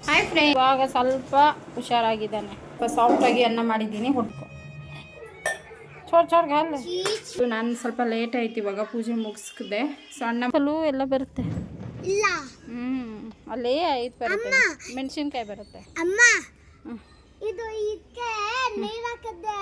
Hi friend ಇವಾಗ ಸ್ವಲ್ಪ ಹುಷಾರಾಗಿದ್ದಾನೆ. ಸ್ವಲ್ಪ ಸಾಫ್ಟಾಗಿ ಅನ್ನ ಮಾಡಿದ್ದೀನಿ ಹುಡ್ಕೊ. ಚೋರ್ ಚೋರ್ ಗಾಲ. ನಾನು ಸ್ವಲ್ಪ ಲೇಟ್ ಆಯ್ತು ಇವಾಗ ಪೂಜೆ ಮುಗಿಸ್ದೆ. ಸಣ್ಣ ಫಲೂ ಎಲ್ಲ ಬರುತ್ತೆ. ಇಲ್ಲ. ಹ್ಞೂ ಅಲ್ಲೇ ಐದು ಬರುತ್ತೆ. ಮೆಣಸಿನ್ಕಾಯಿ ಬರುತ್ತೆ. ಅಮ್ಮ. ಇದು ಇದಕ್ಕೆ ನೀರು ಹಾಕಿದ್ದೆ?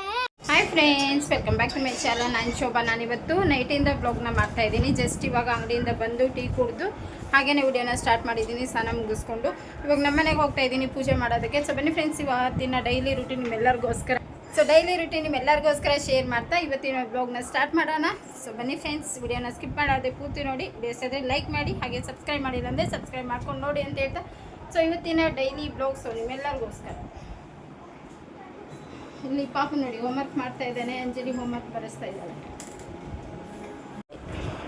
Hi friends welcome back to my channel ನಾನು ಶೋಭಾ. ನಾನಿವತ್ತು ನೈಟಿಂದ ಬ್ಲಾಗ್ನ ಮಾಡ್ತಾ ಇದ್ದೀನಿ. ಜಸ್ಟ್ ಇವಾಗ ಅಂಗಡಿಯಿಂದ ಬಂದು ಟೀ ಕುಡಿದು ಹಾಗೇನೆ ವಿಡಿಯೋನ ಸ್ಟಾರ್ಟ್ ಮಾಡಿದ್ದೀನಿ, ಸ್ನಾನ ಮುಗಿಸ್ಕೊಂಡು. ಇವಾಗ ನಮ್ಮನೆಗೆ ಹೋಗ್ತಾ ಇದ್ದೀನಿ ಪೂಜೆ ಮಾಡೋದಕ್ಕೆ. ಸೊ ಬನ್ನಿ ಫ್ರೆಂಡ್ಸ್ ಇವತ್ತಿನ ಡೈಲಿ ರುಟೀನ್ ನಿಮ್ಮೆಲ್ಲರಿಗೋಸ್ಕರ. ಸೊ ಡೈಲಿ ರುಟೀನ್ ನಿಮ್ಮೆಲ್ಲರಿಗೋಸ್ಕರ ಶೇರ್ ಮಾಡ್ತಾ ಇವತ್ತಿನ ಬ್ಲಾಗ್ನ ಸ್ಟಾರ್ಟ್ ಮಾಡೋಣ. ಸೊ ಬನ್ನಿ ಫ್ರೆಂಡ್ಸ್ ವಿಡಿಯೋನ ಸ್ಕಿಪ್ ಮಾಡೋದೇ ಪೂರ್ತಿ ನೋಡಿ. ಬೇಸಿದ್ರೆ ಲೈಕ್ ಮಾಡಿ, ಹಾಗೆ ಸಬ್ಸ್ಕ್ರೈಬ್ ಮಾಡಿಲ್ಲ ಅಂದರೆ ಸಬ್ಸ್ಕ್ರೈಬ್ ಮಾಡ್ಕೊಂಡು ನೋಡಿ ಅಂತ ಹೇಳ್ತಾ. ಸೊ ಇವತ್ತಿನ ಡೈಲಿ ಬ್ಲಾಗ್ಸು ನಿಮ್ಮೆಲ್ಲರಿಗೋಸ್ಕರ. ಇಲ್ಲಿ ಪಾಪು ನೋಡಿ ಹೋಮ್ವರ್ಕ್ ಮಾಡ್ತಾ ಇದ್ದಾನೆ, ಅಂಜಲಿ ಹೋಮ್ವರ್ಕ್ ಬರೆಸ್ತಾ ಇದ್ದಾಳೆ.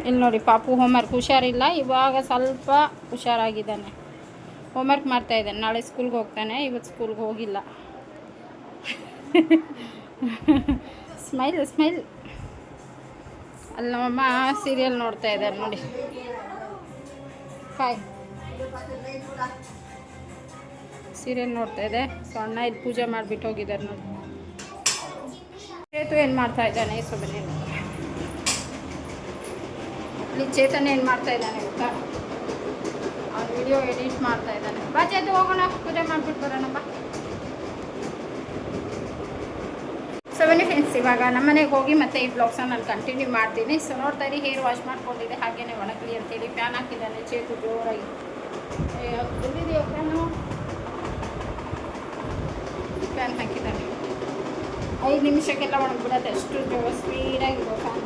ಇಲ್ಲಿ ನೋಡಿ, ಪಾಪು ಹೋಮ್ವರ್ಕ್ ಹುಷಾರಿಲ್ಲ, ಇವಾಗ ಸ್ವಲ್ಪ ಹುಷಾರಾಗಿದ್ದಾನೆ. ಹೋಮ್ವರ್ಕ್ ಮಾಡ್ತಾ ಇದ್ದಾನೆ, ನಾಳೆ ಸ್ಕೂಲ್ಗೆ ಹೋಗ್ತಾನೆ, ಇವತ್ತು ಸ್ಕೂಲ್ಗೆ ಹೋಗಿಲ್ಲ. ಸ್ಮೈಲ್ ಸ್ಮೈಲ್ ಅಲ್ಲಿ ನಮ್ಮಮ್ಮ ಸೀರಿಯಲ್ ನೋಡ್ತಾ ಇದ್ದಾರೆ ನೋಡಿ. ಕಾಯ್ ಸೀರಿಯಲ್ ನೋಡ್ತಾ ಇದೆ. ಸೊ ಅಣ್ಣ ಇಲ್ಲಿ ಪೂಜೆ ಮಾಡಿಬಿಟ್ಟು ಹೋಗಿದ್ದಾರೆ ನೋಡಿ. ಚೇತು ಏನು ಮಾಡ್ತಾ ಇದ್ದಾನೆ ಸೊಬನೆ ಇಲ್ಲಿ ಚೇತನ್ ಏನು ಮಾಡ್ತಾ ಇದ್ದಾನೆ ಗೊತ್ತಾ ಅವ್ನು ವಿಡಿಯೋ ಎಡಿಟ್ ಮಾಡ್ತಾ ಇದ್ದಾನೆ. ಬಾ ಚೇತು, ಹೋಗೋಣ. ಪೂಜೆ ಮಾಡ್ಬಿಟ್ಟು ಬರೋಣಪ್ಪ ಸೊ ಬನ್ನಿ ಫ್ರೆಂಡ್ಸ್ ಇವಾಗ ನಮ್ಮನೆಗೆ ಹೋಗಿ ಮತ್ತೆ ಈ ಬ್ಲಾಗ್ಸ್ ನಾನು ಕಂಟಿನ್ಯೂ ಮಾಡ್ತೀನಿ. ಸೊ ನೋಡ್ತಾ ಇರಿ ಹೇರ್ ವಾಶ್ ಮಾಡ್ಕೊಂಡಿದ್ದೆ. ಹಾಗೇನೆ ಒಣಗಲಿ ಅಂತೇಳಿ ಫ್ಯಾನ್ ಹಾಕಿದ್ದಾನೆ ಚೇತು ಜೋರಾಗಿ. ಬಂದಿದೆಯೋ ಫ್ಯಾನು ಫ್ಯಾನ್ ಹಾಕಿದ್ದಾನೆ. ಐದು ನಿಮಿಷಕ್ಕೆಲ್ಲ ಒಣಗ್ಬಿಡತ್ತೆ. ಅಷ್ಟು ಜೋ ಸ್ಪೀಡಾಗಿರೋ ಫ್ಯಾನ್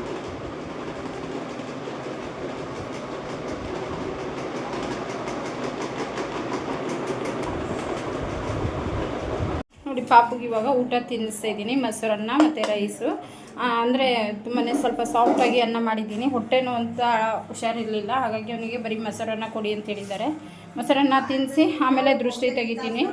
ನೋಡಿ, ಪಾಪುಗೆ ಇವಾಗ ಊಟ ತಿನ್ನಿಸ್ತಾ ಇದ್ದೀನಿ, ಮೊಸರನ್ನ ಮತ್ತು ರೈಸು ಅಂದರೆ ತುಂಬಾ ಸ್ವಲ್ಪ ಸಾಫ್ಟಾಗಿ ಅನ್ನ ಮಾಡಿದ್ದೀನಿ. ಹೊಟ್ಟೆನೂ ಅಂತ ಹುಷಾರಿರಲಿಲ್ಲ. ಹಾಗಾಗಿ ಅವನಿಗೆ ಬರೀ ಮೊಸರನ್ನ ಕೊಡಿ ಅಂತ ಹೇಳಿದ್ದಾರೆ. ಮೊಸರನ್ನ ತಿನ್ನಿಸಿ ಆಮೇಲೆ ದೃಷ್ಟಿ ತೆಗಿತೀನಿ.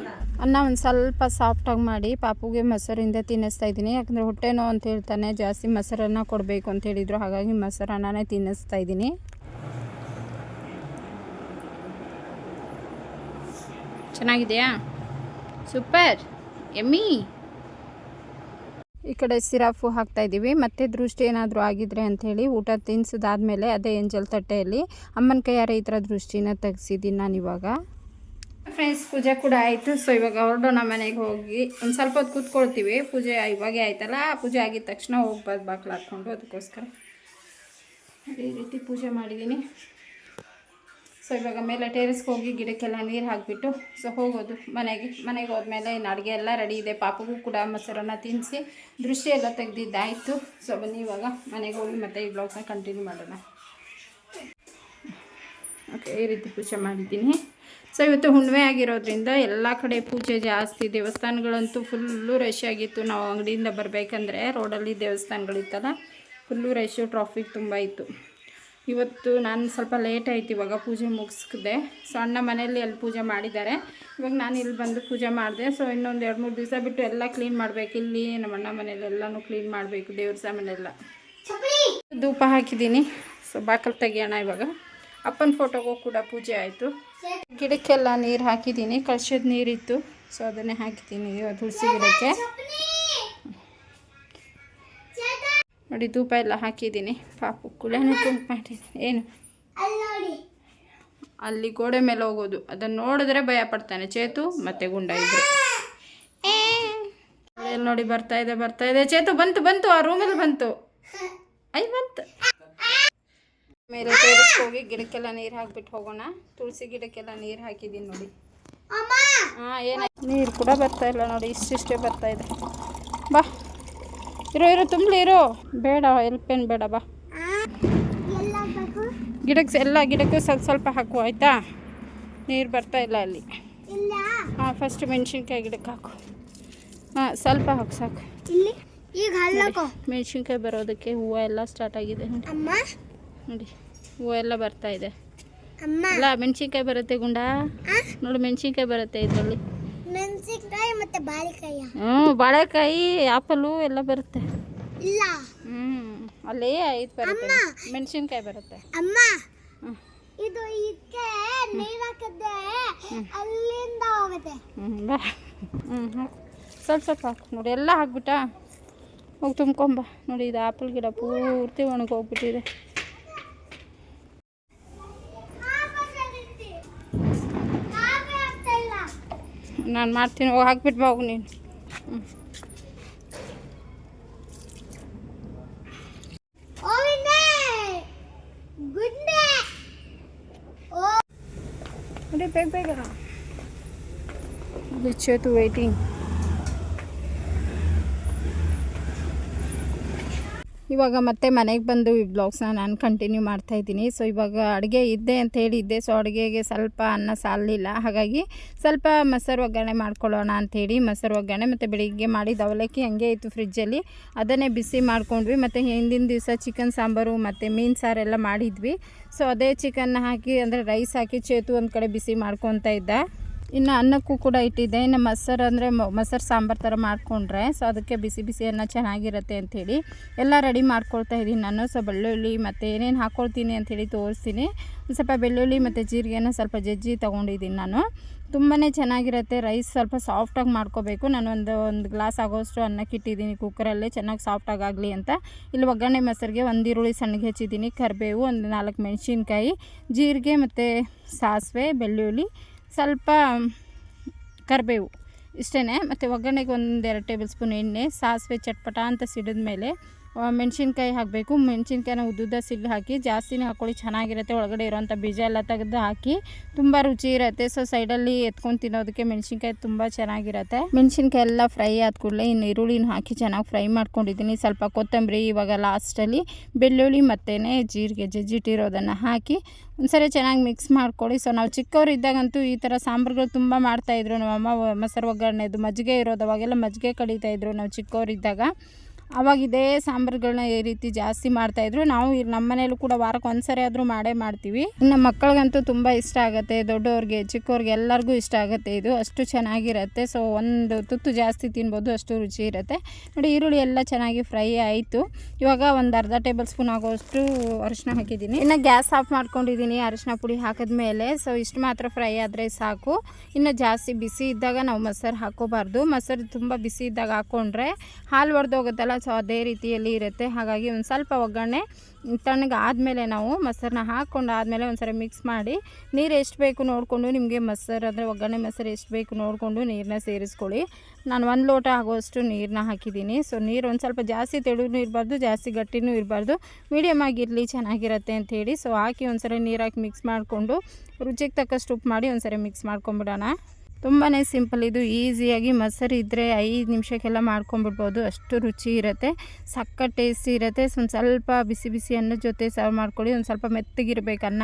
ಅನ್ನ ಒಂದು ಸ್ವಲ್ಪ ಸಾಫ್ಟಾಗಿ ಮಾಡಿ ಪಾಪುಗೆ ಮೊಸರಿಂದ ತಿನ್ನಿಸ್ತಾ ಇದ್ದೀನಿ. ಯಾಕಂದರೆ ಹೊಟ್ಟೆನೋ ಅಂತ ಹೇಳ್ತಾನೆ, ಜಾಸ್ತಿ ಮೊಸರನ್ನ ಕೊಡಬೇಕು ಅಂತ ಹೇಳಿದರು. ಹಾಗಾಗಿ ಮೊಸರನ್ನನೇ ತಿನ್ನಿಸ್ತಾ ಇದ್ದೀನಿ. ಚೆನ್ನಾಗಿದೆಯಾ? ಸೂಪರ್. ಎಮ್ಮಿ. ಈ ಕಡೆ ಸಿರಾಫು ಹಾಕ್ತಾಯಿದ್ದೀವಿ ಮತ್ತೆ ದೃಷ್ಟಿ ಏನಾದರೂ ಆಗಿದ್ರೆ ಅಂಥೇಳಿ ಊಟ ತಿನ್ಸಿದಾದ್ಮೇಲೆ ಅದೇ ಎಂಜಲ್ ತಟ್ಟೆಯಲ್ಲಿ ಅಮ್ಮನ ಕೈಯಾರೆ ಈ ಥರ ದೃಷ್ಟಿನ ತೆಗ್ಸಿದ್ದೀನಿ ನಾನು ಇವಾಗ ಫ್ರೆಂಡ್ಸ್ ಪೂಜೆ ಕೂಡ ಆಯಿತು. ಸೊ ಇವಾಗ ಹೊರಡೋಣ ಮನೆಗೆ ಹೋಗಿ. ಒಂದು ಸ್ವಲ್ಪ ಹೊತ್ತು ಕೂತ್ಕೊಳ್ತೀವಿ. ಪೂಜೆ ಇವಾಗೇ ಆಯ್ತಲ್ಲ? ಪೂಜೆ ಆಗಿದ ತಕ್ಷಣ ಹೋಗ್ಬಾರ್ದು ಬಾಕ್ಲು ಹಾಕ್ಕೊಂಡು ಅದಕ್ಕೋಸ್ಕರ. ಅದೇ ರೀತಿ ಪೂಜೆ ಮಾಡಿದ್ದೀನಿ. ಸೊ ಇವಾಗ ಮೇಲೆ ಟೇರಿಸ್ಗೆ ಹೋಗಿ ಗಿಡಕ್ಕೆಲ್ಲ ನೀರು ಹಾಕಿಬಿಟ್ಟು ಸೊ ಹೋಗೋದು ಮನೆಗೆ. ಮನೆಗೆ ಹೋದ್ಮೇಲೆ ಇನ್ನು ಅಡುಗೆ ಎಲ್ಲ ರೆಡಿ ಇದೆ. ಪಾಪಗೂ ಕೂಡ ಮೊಸರನ್ನ ತಿನ್ನಿಸಿ ದೃಶ್ಯ ಎಲ್ಲ ತೆಗೆದಿದ್ದಾಯಿತು. ಸೊ ಬನ್ನಿ ಇವಾಗ ಮನೆಗೆ ಹೋಗಿ ಮತ್ತೆ ಈ ಬ್ಲಾಗ್ನ ಕಂಟಿನ್ಯೂ ಮಾಡೋಣ. ಓಕೆ ಈ ರೀತಿ ಪೂಜೆ ಮಾಡಿದ್ದೀನಿ. ಸೊ ಇವತ್ತು ಹುಣ್ಣಿಮೆ ಆಗಿರೋದ್ರಿಂದ ಎಲ್ಲ ಕಡೆ ಪೂಜೆ ಜಾಸ್ತಿ ದೇವಸ್ಥಾನಗಳಂತೂ ಫುಲ್ಲು ರಶ್ ಆಗಿತ್ತು. ನಾವು ಅಂಗಡಿಯಿಂದ ಬರಬೇಕಂದ್ರೆ ರೋಡಲ್ಲಿ ದೇವಸ್ಥಾನಗಳಿತ್ತಲ್ಲ ಫುಲ್ಲು ರಶ್ಶು ಟ್ರಾಫಿಕ್ ತುಂಬ ಇತ್ತು. ಇವತ್ತು ನಾನು ಸ್ವಲ್ಪ ಲೇಟ್ ಆಯ್ತು ಇವಾಗ ಪೂಜೆ ಮುಗಿಸ್ದೆ. ಸೊ ಅಣ್ಣ ಮನೆಯಲ್ಲಿ ಅಲ್ಲಿ ಪೂಜೆ ಮಾಡಿದ್ದಾರೆ. ಇವಾಗ ನಾನು ಇಲ್ಲಿ ಬಂದು ಪೂಜೆ ಮಾಡಿದೆ. ಸೊ ಇನ್ನೊಂದು ಎರಡು ಮೂರು ದಿವಸ ಬಿಟ್ಟು ಎಲ್ಲ ಕ್ಲೀನ್ ಮಾಡಬೇಕು. ಇಲ್ಲಿ ನಮ್ಮ ಅಣ್ಣ ಮನೇಲಿ ಎಲ್ಲನೂ ಕ್ಲೀನ್ ಮಾಡಬೇಕು ದೇವ್ರ ಸಾಮಾನೆಲ್ಲ. ಧೂಪ ಹಾಕಿದ್ದೀನಿ. ಸೊ ಬಾಕಲ್ ತೆಗಿಯೋಣ ಇವಾಗ. ಅಪ್ಪನ ಫೋಟೋಗೂ ಕೂಡ ಪೂಜೆ ಆಯಿತು. ಗಿಡಕ್ಕೆಲ್ಲ ನೀರು ಹಾಕಿದ್ದೀನಿ, ಕಳ್ಸದ ನೀರಿತ್ತು. ಸೊ ಅದನ್ನೇ ಹಾಕಿದ್ದೀನಿ ತುಳಸಿ ಗಿಡಕ್ಕೆ. ನೋಡಿ, ಧೂಪ ಎಲ್ಲ ಹಾಕಿದ್ದೀನಿ. ಪಾಪು ಕುಳೆನ ಕುಂಕ್ ಏನು? ಅಲ್ಲಿ ಗೋಡೆ ಮೇಲೆ ಹೋಗೋದು. ಅದನ್ನು ನೋಡಿದ್ರೆ ಭಯ ಪಡ್ತಾನೆ. ಚೇತು ಮತ್ತೆ ಗುಂಡ ಇದ್ರು ನೋಡಿ ಬರ್ತಾ ಇದೆ ಬರ್ತಾ ಇದೆ. ಚೇತು, ಬಂತು ಬಂತು. ಆ ರೂಮಲ್ಲಿ ಬಂತು. ಐ, ಬಂತು. ಮೇಲೆ ಟೇರಸ್ಗೆ ಹೋಗಿ ಗಿಡಕ್ಕೆಲ್ಲ ನೀರು ಹಾಕ್ಬಿಟ್ಟು ಹೋಗೋಣ. ತುಳಸಿ ಗಿಡಕ್ಕೆಲ್ಲ ನೀರು ಹಾಕಿದ್ದೀನಿ ನೋಡಿ. ಹಾಂ ಏನಾಯ್ತು ನೀರು ಕೂಡ ಬರ್ತಾ ಇಲ್ಲ ನೋಡಿ ಇಷ್ಟಿಷ್ಟೇ ಬರ್ತಾ ಇದೆ. ಬಾ. ಇರೋ ಇರೋ ತುಂಬಲಿ ಇರೋ. ಬೇಡ ಎಲ್ಪೇನು ಬೇಡ ಬಾ. ಗಿಡಕ್ಕೆ ಎಲ್ಲ ಗಿಡಕ್ಕೂ ಸ್ವಲ್ಪ ಸ್ವಲ್ಪ ಹಾಕು ಆಯಿತಾ? ನೀರು ಬರ್ತಾ ಇಲ್ಲ ಅಲ್ಲಿ. ಹಾಂ ಫಸ್ಟ್ ಮೆಣಸಿನ್ಕಾಯಿ ಗಿಡಕ್ಕೆ ಹಾಕು. ಹಾಂ ಸ್ವಲ್ಪ ಹಾಕು ಸಾಕು. ಇಲ್ಲಿ ಈಗ ಮೆಣಸಿನ್ಕಾಯಿ ಬರೋದಕ್ಕೆ ಹೂವು ಎಲ್ಲ ಸ್ಟಾರ್ಟ್ ಆಗಿದೆ ಅಮ್ಮ! ನೋಡಿ. ಹೂವು ಎಲ್ಲ ಬರ್ತಾ ಇದೆ. ಅಲ್ಲ ಮೆಣಸಿನ್ಕಾಯಿ ಬರುತ್ತೆ ಗುಂಡ? ನೋಡಿ ಮೆಣಸಿನ್ಕಾಯಿ ಬರುತ್ತೆ ಇದರಲ್ಲಿ. ಮೆಣಸಿನ್ಕಾಯಿ ಮತ್ತೆ ಬಾಳೆಕಾಯ ಹ್ಞೂ ಬಾಳೆಕಾಯಿ ಆಪಲು ಎಲ್ಲ ಬರುತ್ತೆ. ಇಲ್ಲ. ಹ್ಞೂ ಅಲ್ಲಿ ಐದು ಬರುತ್ತೆ. ಮೆಣಸಿನ್ಕಾಯಿ ಬರುತ್ತೆ. ಅಮ್ಮ. ಇದು ಇದಕ್ಕೆ ನೀರು ಹಾಕಿದ್ರೆ ಅಲ್ಲಿಂದ ಹೋಗುತ್ತೆ. ಹ್ಞೂ ಹ್ಞೂ ಸ್ವಲ್ಪ ಸ್ವಲ್ಪ ಹಾಕು. ನೋಡಿ ಎಲ್ಲ ಹಾಕ್ಬಿಟ್ಟಾ ಹೋಗಿ ತುಂಬ್ಕೊಂಬ ನೋಡಿ ಇದು ಆಪಲ್ ಗಿಡ ಪೂರ್ತಿ ಒಣಗೋಗ್ಬಿಟ್ಟಿದೆ ನಾನು ಮಾಡ್ತೀನಿ ಹೋಗಿ ಹಾಕ್ಬಿಟ್ಟು ಬಾ ಹೋಗು ನೀನು. ಹ್ಞೂ ಗುಡ್ಡೆ ಓ. ನೋಡಿ ಬೇಗ ಬೇಗ ವಿಚೇತು ಇವಾಗ ಮತ್ತೆ ಮನೆಗೆ ಬಂದು ಈ ಬ್ಲಾಗ್ಸ್ನ ನಾನು ಕಂಟಿನ್ಯೂ ಮಾಡ್ತಾ ಇದ್ದೀನಿ. ಸೊ ಇವಾಗ ಅಡುಗೆ ಇದ್ದೆ ಅಂತ ಹೇಳಿದ್ದೆ ಸೊ ಅಡುಗೆಗೆ ಸ್ವಲ್ಪ ಅನ್ನ ಸಾಲಿಲ್ಲ ಹಾಗಾಗಿ ಸ್ವಲ್ಪ ಮೊಸರು ಒಗ್ಗರಣೆ ಮಾಡ್ಕೊಳ್ಳೋಣ ಅಂಥೇಳಿ ಮೊಸರು ಒಗ್ಗರಣೆ ಮತ್ತು ಬೆಳಿಗ್ಗೆ ಮಾಡಿದ ಅವಲಕ್ಕಿ ಹಂಗೆ ಇತ್ತು ಫ್ರಿಜ್ಜಲ್ಲಿ ಅದನ್ನೇ ಬಿಸಿ ಮಾಡ್ಕೊಂಡ್ವಿ. ಮತ್ತು ಹಿಂದಿನ ದಿವಸ ಚಿಕನ್ ಸಾಂಬಾರು ಮತ್ತು ಮೀನು ಸಾರೆಲ್ಲ ಮಾಡಿದ್ವಿ. ಸೊ ಅದೇ ಚಿಕನ್ ಹಾಕಿ ಅಂದರೆ ರೈಸ್ ಹಾಕಿ, ಚೇತು ಒಂದು ಕಡೆ ಬಿಸಿ ಮಾಡ್ಕೊತ ಇದ್ದ. ಇನ್ನು ಅನ್ನಕ್ಕೂ ಕೂಡ ಇಟ್ಟಿದ್ದೆ. ಇನ್ನು ಮೊಸರು ಅಂದರೆ ಮೊಸರು ಸಾಂಬಾರು ಥರ ಮಾಡಿಕೊಂಡ್ರೆ ಸೊ ಅದಕ್ಕೆ ಬಿಸಿ ಬಿಸಿ ಅನ್ನ ಚೆನ್ನಾಗಿರುತ್ತೆ ಅಂಥೇಳಿ. ಎಲ್ಲ ರೆಡಿ ಮಾಡ್ಕೊಳ್ತಾ ಇದ್ದೀನಿ ನಾನು. ಸೊ ಬೆಳ್ಳುಳ್ಳಿ ಮತ್ತು ಏನೇನು ಹಾಕ್ಕೊಳ್ತೀನಿ ಅಂಥೇಳಿ ತೋರಿಸ್ತೀನಿ. ಸ್ವಲ್ಪ ಬೆಳ್ಳುಳ್ಳಿ ಮತ್ತು ಜೀರಿಗೆನ ಸ್ವಲ್ಪ ಜಜ್ಜಿ ತೊಗೊಂಡಿದ್ದೀನಿ ನಾನು. ತುಂಬಾ ಚೆನ್ನಾಗಿರುತ್ತೆ. ರೈಸ್ ಸ್ವಲ್ಪ ಸಾಫ್ಟಾಗಿ ಮಾಡ್ಕೋಬೇಕು. ನಾನು ಒಂದು ಒಂದು ಗ್ಲಾಸ್ ಆಗೋಷ್ಟು ಅನ್ನಕ್ಕೆ ಇಟ್ಟಿದ್ದೀನಿ ಕುಕ್ಕರಲ್ಲೇ. ಚೆನ್ನಾಗಿ ಸಾಫ್ಟಾಗಿ ಆಗಲಿ ಅಂತ. ಇಲ್ಲಿ ಒಗ್ಗರಣೆ ಮೊಸರಿಗೆ ಒಂದು ಈರುಳ್ಳಿ ಸಣ್ಣಗೆ ಹೆಚ್ಚಿದ್ದೀನಿ. ಕರಿಬೇವು ಒಂದು ನಾಲ್ಕು ಮೆಣಸಿನ್ಕಾಯಿ, ಜೀರಿಗೆ ಮತ್ತು ಸಾಸಿವೆ, ಬೆಳ್ಳುಳ್ಳಿ. ಸ್ವಲ್ಪ ಕರಿಬೇವು ಇಷ್ಟೇ ಮತ್ತು ಒಗ್ಗರಣೆಗೆ ಒಂದೆರಡು ಟೇಬಲ್ ಸ್ಪೂನ್ ಎಣ್ಣೆ ಸಾಸಿವೆ ಚಟ್ಪಟ ಅಂತ ಸಿಡಿದ ಮೇಲೆ ಮೆಣಸಿನ್ಕಾಯಿ ಹಾಕಬೇಕು. ಮೆಣಸಿನ್ಕಾಯಿನ ಉದ್ದುದ್ದ ಸಿಡ್ಲು ಹಾಕಿ ಜಾಸ್ತಿನೇ ಹಾಕ್ಕೊಳ್ಳಿ ಚೆನ್ನಾಗಿರುತ್ತೆ. ಒಳಗಡೆ ಇರೋವಂಥ ಬೀಜ ಎಲ್ಲ ತೆಗೆದು ಹಾಕಿ ತುಂಬ ರುಚಿ ಇರುತ್ತೆ. ಸೊ ಸೈಡಲ್ಲಿ ಎತ್ಕೊಂಡು ತಿನ್ನೋದಕ್ಕೆ ಮೆಣಸಿನ್ಕಾಯಿ ತುಂಬ ಚೆನ್ನಾಗಿರುತ್ತೆ. ಮೆಣಸಿನ್ಕಾಯಿ ಎಲ್ಲ ಫ್ರೈ ಆದ ಕೂಡಲೇ ಇನ್ನು ಈರುಳ್ಳಿನ ಹಾಕಿ ಚೆನ್ನಾಗಿ ಫ್ರೈ ಮಾಡ್ಕೊಂಡಿದ್ದೀನಿ. ಸ್ವಲ್ಪ ಕೊತ್ತಂಬರಿ ಇವಾಗ ಲಾಸ್ಟಲ್ಲಿ ಬೆಳ್ಳುಳ್ಳಿ ಮತ್ತು ಜೀರಿಗೆ ಜಜ್ಜಿಟ್ಟಿರೋದನ್ನು ಹಾಕಿ ಒಂದ್ಸರಿ ಚೆನ್ನಾಗಿ ಮಿಕ್ಸ್ ಮಾಡ್ಕೊಳ್ಳಿ. ಸೊ ನಾವು ಚಿಕ್ಕವರಿದ್ದಾಗಂತೂ ಈ ಥರ ಸಾಂಬಾರುಗಳು ತುಂಬ ಮಾಡ್ತಾಯಿದ್ರು ನಮ್ಮಮ್ಮ, ಮೊಸರು ಒಗ್ಗರಣೆದು ಮಜ್ಜಿಗೆ ಇರೋದು. ಅವಾಗೆಲ್ಲ ಮಜ್ಜಿಗೆ ಕಡಿತಾಯಿದ್ರು ನಾವು ಚಿಕ್ಕವರಿದ್ದಾಗ ಅವಾಗ ಇದೇ ಸಾಂಬಾರುಗಳನ್ನ ಈ ರೀತಿ ಜಾಸ್ತಿ ಮಾಡ್ತಾಯಿದ್ರು ನಾವು ಇಲ್ಲಿ ನಮ್ಮ ಮನೇಲೂ ಕೂಡ ವಾರಕ್ಕೆ ಒಂದು ಸರಿ ಆದರೂ ಮಾಡೇ ಮಾಡ್ತೀವಿ. ನಮ್ಮ ಮಕ್ಕಳಿಗಂತೂ ತುಂಬ ಇಷ್ಟ ಆಗುತ್ತೆ, ದೊಡ್ಡವ್ರಿಗೆ, ಚಿಕ್ಕವ್ರಿಗೆ ಎಲ್ಲರಿಗೂ ಇಷ್ಟ ಆಗುತ್ತೆ ಇದು. ಅಷ್ಟು ಚೆನ್ನಾಗಿರುತ್ತೆ. ಸೊ ಒಂದು ತುತ್ತು ಜಾಸ್ತಿ ತಿನ್ಬೋದು, ಅಷ್ಟು ರುಚಿ ಇರುತ್ತೆ. ನೋಡಿ, ಈರುಳ್ಳಿ ಎಲ್ಲ ಚೆನ್ನಾಗಿ ಫ್ರೈ ಆಯಿತು. ಇವಾಗ ಒಂದು ಅರ್ಧ ಟೇಬಲ್ ಸ್ಪೂನ್ ಆಗೋಷ್ಟು ಅರಿಶಿನ ಹಾಕಿದ್ದೀನಿ. ಇನ್ನು ಗ್ಯಾಸ್ ಆಫ್ ಮಾಡ್ಕೊಂಡಿದ್ದೀನಿ ಅರಿಶಿನ ಪುಡಿ ಹಾಕಿದ್ಮೇಲೆ ಸೊ ಇಷ್ಟು ಮಾತ್ರ ಫ್ರೈ ಆದರೆ ಸಾಕು. ಇನ್ನು ಜಾಸ್ತಿ ಬಿಸಿ ಇದ್ದಾಗ ನಾವು ಮೊಸರು ಹಾಕೋಬಾರ್ದು. ಮೊಸರು ತುಂಬ ಬಿಸಿ ಇದ್ದಾಗ ಹಾಕ್ಕೊಂಡ್ರೆ ಹಾಲು ಒಡೆದೋಗುತ್ತಲ್ಲ ಸೊ ಅದೇ ರೀತಿಯಲ್ಲಿ ಇರುತ್ತೆ. ಹಾಗಾಗಿ ಒಂದು ಸ್ವಲ್ಪ ಒಗ್ಗರಣೆ ತಣ್ಣಗೆ ಆದಮೇಲೆ ನಾವು ಮೊಸರನ್ನ ಹಾಕ್ಕೊಂಡು ಆದಮೇಲೆ ಒಂದ್ಸರಿ ಮಿಕ್ಸ್ ಮಾಡಿ ನೀರು ಎಷ್ಟು ಬೇಕು ನೋಡಿಕೊಂಡು ನಿಮಗೆ ಮೊಸರು ಅಂದರೆ ಒಗ್ಗರಣೆ ಮೊಸರು ಎಷ್ಟು ಬೇಕು ನೋಡಿಕೊಂಡು ನೀರನ್ನ ಸೇರಿಸ್ಕೊಳ್ಳಿ. ನಾನು ಒಂದು ಲೋಟ ಆಗುವಷ್ಟು ನೀರನ್ನ ಹಾಕಿದ್ದೀನಿ. ಸೊ ನೀರು ಒಂದು ಸ್ವಲ್ಪ ಜಾಸ್ತಿ ತೆಳುನೂ ಇರಬಾರ್ದು, ಜಾಸ್ತಿ ಗಟ್ಟಿನೂ ಇರಬಾರ್ದು. ಮೀಡಿಯಮ್ ಆಗಿರಲಿ ಚೆನ್ನಾಗಿರುತ್ತೆ ಅಂಥೇಳಿ ಸೊ ಹಾಕಿ ಒಂದ್ಸರಿ ನೀರು ಹಾಕಿ ಮಿಕ್ಸ್ ಮಾಡಿಕೊಂಡು ರುಚಿಗೆ ತಕ್ಕಷ್ಟು ಉಪ್ಪು ಮಾಡಿ ಒಂದ್ಸರಿ ಮಿಕ್ಸ್ ಮಾಡ್ಕೊಂಬಿಡೋಣ ತುಂಬಾ ಸಿಂಪಲ್, ಇದು ಈಸಿಯಾಗಿ ಮೊಸರು ಇದ್ದರೆ ಐದು ನಿಮಿಷಕ್ಕೆಲ್ಲ ಮಾಡ್ಕೊಂಬಿಡ್ಬೋದು ಅಷ್ಟು ರುಚಿ ಇರುತ್ತೆ. ಸಕ್ಕ ಟೇಸ್ಟಿ ಇರುತ್ತೆ. ಒಂದು ಸ್ವಲ್ಪ ಬಿಸಿ ಬಿಸಿ ಅನ್ನದ ಜೊತೆ ಸರ್ವ್ ಮಾಡ್ಕೊಳ್ಳಿ. ಒಂದು ಸ್ವಲ್ಪ ಮೆತ್ತಗಿರ್ಬೇಕು ಅನ್ನ.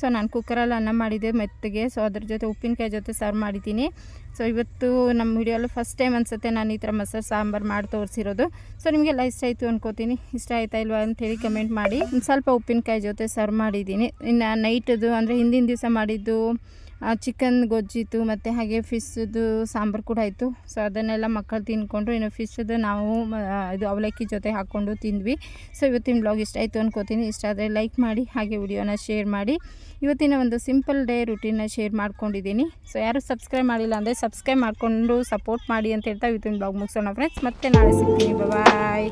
ಸೊ, ನಾನು ಕುಕ್ಕರಲ್ಲಿ ಅನ್ನ ಮಾಡಿದ್ದೆ ಮೆತ್ತಗೆ. ಸೊ, ಅದ್ರ ಜೊತೆ ಉಪ್ಪಿನಕಾಯಿ ಜೊತೆ ಸರ್ವ್ ಮಾಡಿದ್ದೀನಿ. ಸೊ, ಇವತ್ತು ನಮ್ಮ ವಿಡಿಯೋಲ್ಲಿ ಫಸ್ಟ್ ಟೈಮ್ ಅನಿಸುತ್ತೆ ನಾನು ಈ ಥರ ಮೊಸರು ಸಾಂಬಾರು ಮಾಡಿ ತೋರಿಸಿರೋದು. ಸೊ ನಿಮಗೆಲ್ಲ ಇಷ್ಟ ಆಯಿತು ಅನ್ಕೋತೀನಿ. ಇಷ್ಟ ಆಯ್ತಾ ಇಲ್ವಾ ಅಂತೇಳಿ ಕಮೆಂಟ್ ಮಾಡಿ. ಒಂದು ಸ್ವಲ್ಪ ಉಪ್ಪಿನಕಾಯಿ ಜೊತೆ ಸರ್ವ್ ಮಾಡಿದ್ದೀನಿ. ಇನ್ನು ನೈಟದು ಅಂದರೆ ಹಿಂದಿನ ದಿವಸ ಮಾಡಿದ್ದು ಚಿಕನ್ ಗೊಜ್ಜಿತ್ತು, ಮತ್ತು ಹಾಗೆ ಫಿಶ್ದು ಸಾಂಬಾರು ಕೂಡ ಆಯಿತು. ಸೊ ಅದನ್ನೆಲ್ಲ ಮಕ್ಕಳು ತಿನ್ಕೊಂಡ್ರು ಇನ್ನು ಫಿಶ್ದು ನಾವು ಇದು ಅವಲಕ್ಕಿ ಜೊತೆ ಹಾಕ್ಕೊಂಡು ತಿಂದ್ವಿ. ಸೊ ಇವತ್ತಿನ ಬ್ಲಾಗ್ ಇಷ್ಟ ಆಯಿತು ಅಂದ್ಕೋತೀನಿ ಇಷ್ಟ ಆದರೆ ಲೈಕ್ ಮಾಡಿ, ಹಾಗೆ ವಿಡಿಯೋನ ಶೇರ್ ಮಾಡಿ. ಇವತ್ತಿನ ಒಂದು ಸಿಂಪಲ್ ಡೇ ರುಟೀನ್ನ ಶೇರ್ ಮಾಡ್ಕೊಂಡಿದ್ದೀನಿ. ಸೊ ಯಾರು ಸಬ್ಸ್ಕ್ರೈಬ್ ಮಾಡಿಲ್ಲ ಅಂದರೆ ಸಬ್ಸ್ಕ್ರೈಬ್ ಮಾಡಿಕೊಂಡು ಸಪೋರ್ಟ್ ಮಾಡಿ ಅಂತ ಹೇಳ್ತಾ ಇವತ್ತಿನ ಬ್ಲಾಗ್ ಮುಗಿಸೋಣ ಫ್ರೆಂಡ್ಸ್ ಮತ್ತೆ ನಾಳೆ ಸಿಗ್ತೀನಿ. ಬಾಯ್